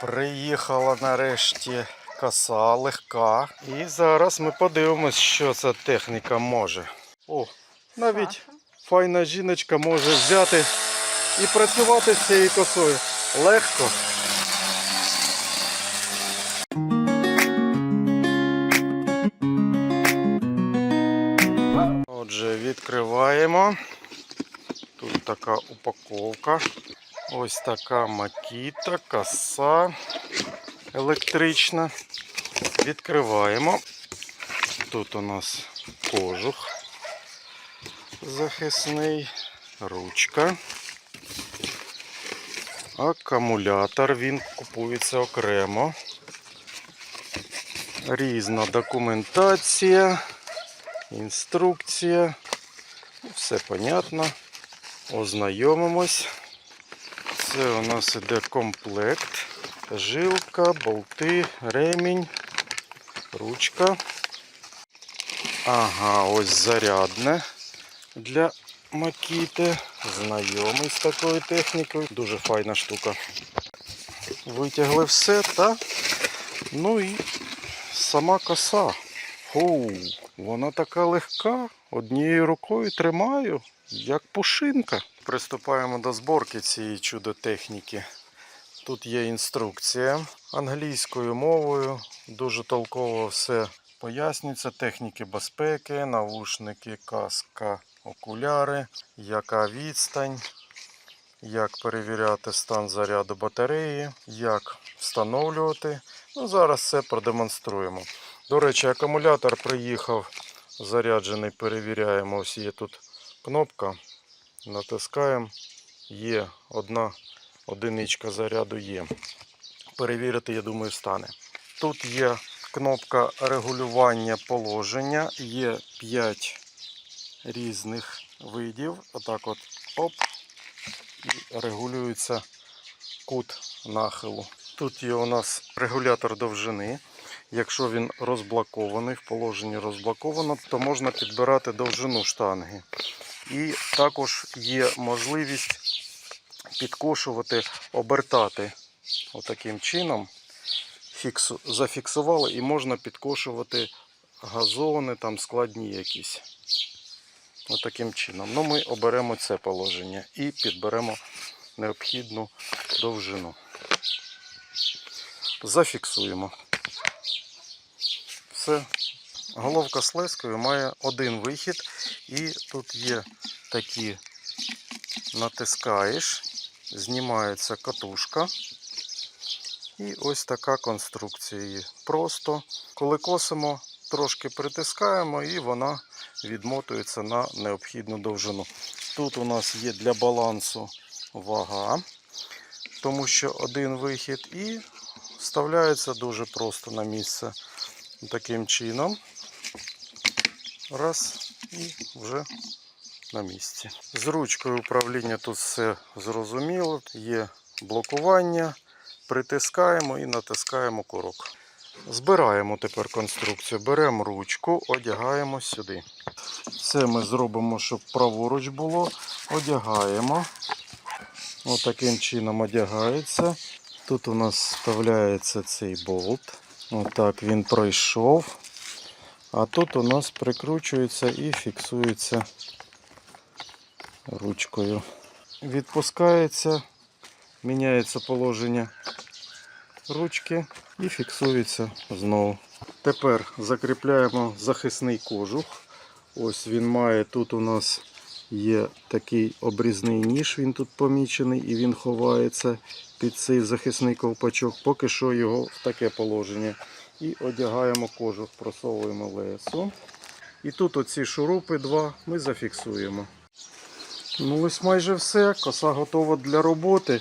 Приїхала нарешті коса легка. І зараз ми подивимось, що ця техніка може. О, навіть файна жіночка може взяти і працювати з цією косою. Легко. Отже, відкриваємо. Тут така упаковка. Ось така макіта, коса електрична. Відкриваємо. Тут у нас кожух захисний, ручка. Акумулятор, він купується окремо. Різна документація, інструкція. Все понятно. Ознайомимось. Це у нас іде комплект. Жилка, болти, ремінь, ручка. Ага, ось зарядне для макіти. Знайомий з такою технікою. Дуже файна штука. Витягли все та ну і сама коса. Фу, вона така легка. Однією рукою тримаю, як пушинка. Приступаємо до зборки цієї чудо-техніки. Тут є інструкція англійською мовою. Дуже толково все пояснюється. Техніки безпеки, навушники, каска, окуляри, яка відстань, як перевіряти стан заряду батареї, як встановлювати. Ну, зараз все продемонструємо. До речі, акумулятор приїхав заряджений, перевіряємо. Ось є тут кнопка. Натискаємо. Є одна одиничка заряду є. Перевірити, я думаю, стане. Тут є кнопка регулювання положення. Є 5 різних видів. Отак от оп. І регулюється кут нахилу. Тут є у нас регулятор довжини. Якщо він розблокований, в положенні розблоковано, то можна підбирати довжину штанги. І також є можливість підкошувати, обертати отаким чином. Фіксу, зафіксували і можна підкошувати газони, там складні якісь. Отаким чином. Ну, ми оберемо це положення і підберемо необхідну довжину. Зафіксуємо. Все. Головка з лескою має один вихід, і тут є такі натискаєш, знімається катушка. І ось така конструкція є. Просто коли косимо, трошки притискаємо і вона відмотується на необхідну довжину. Тут у нас є для балансу вага, тому що один вихід і вставляється дуже просто на місце. Таким чином. Раз і вже на місці. З ручкою управління тут все зрозуміло. Є блокування, притискаємо і натискаємо курок. Збираємо тепер конструкцію. Беремо ручку, одягаємо сюди. Все ми зробимо, щоб праворуч було. Одягаємо. Отаким чином одягається. Тут у нас вставляється цей болт. Отак він пройшов. А тут у нас прикручується і фіксується ручкою. Відпускається, міняється положення ручки і фіксується знову. Тепер закріпляємо захисний кожух. Ось він має тут у нас є такий обрізний ніж, він тут помічений і він ховається під цей захисний ковпачок. Поки що його в таке положення. І одягаємо кожух, просовуємо лесо. І тут оці шурупи два ми зафіксуємо. Ну ось майже все. Коса готова для роботи.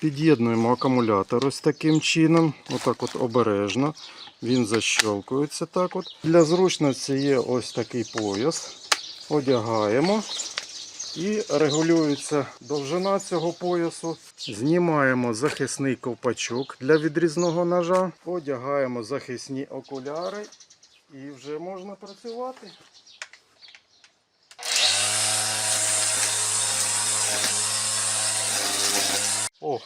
Під'єднуємо акумулятор ось таким чином. Отак от обережно. Він защелкується так от. Для зручності є ось такий пояс. Одягаємо. І регулюється довжина цього поясу. Знімаємо захисний ковпачок для відрізного ножа. Одягаємо захисні окуляри і вже можна працювати. О,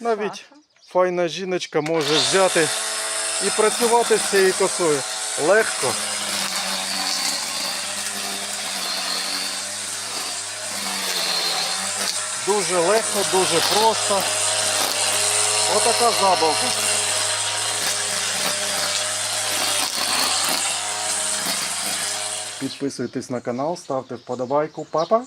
навіть файна жіночка може взяти і працювати з цією косою легко. Дуже легко, дуже просто. Отака забавка. Підписуйтесь на канал, ставте вподобайку, папа.